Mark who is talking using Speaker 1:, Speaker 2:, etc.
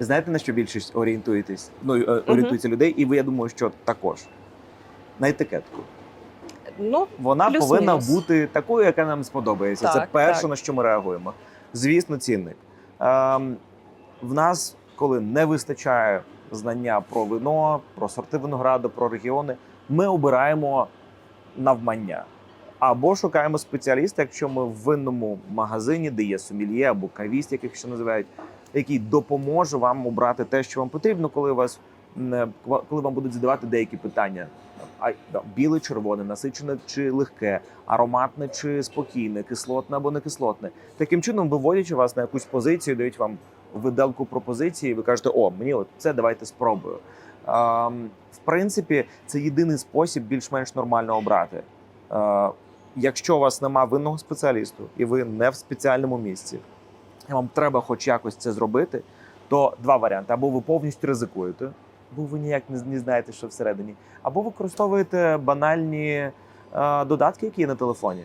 Speaker 1: Знаєте, на що більшість орієнтуєтесь? Ну, е, орієнтуються людей, і ви, я думаю, що також. На етикетку.
Speaker 2: Ну,
Speaker 1: Вона
Speaker 2: Плюс-мінус.
Speaker 1: повинна бути такою, яка нам сподобається. Це перше,
Speaker 2: так.
Speaker 1: на що ми реагуємо. Звісно, цінник. Ем, в нас, коли не вистачає знання про вино, про сорти винограду, про регіони, ми обираємо навмання. Або шукаємо спеціаліста, якщо ми в винному магазині, де є сомельє або кавіст, яких ще називають, який допоможе вам обрати те, що вам потрібно, коли вас коли вам будуть задавати деякі питання. А біле, червоне, насичене чи легке, ароматне чи спокійне, кислотне або не кислотне. Таким чином, виводячи вас на якусь позицію, дають вам виделку пропозиції, і ви кажете, о, мені от це давайте спробую. Ем, в принципі, це єдиний спосіб більш-менш нормально обрати. Е, якщо у вас нема винного спеціалісту і ви не в спеціальному місці, вам треба хоч якось це зробити, то два варіанти: або ви повністю ризикуєте, бо ви ніяк не, знаєте, що всередині, або використовуєте банальні е, додатки, які є на телефоні.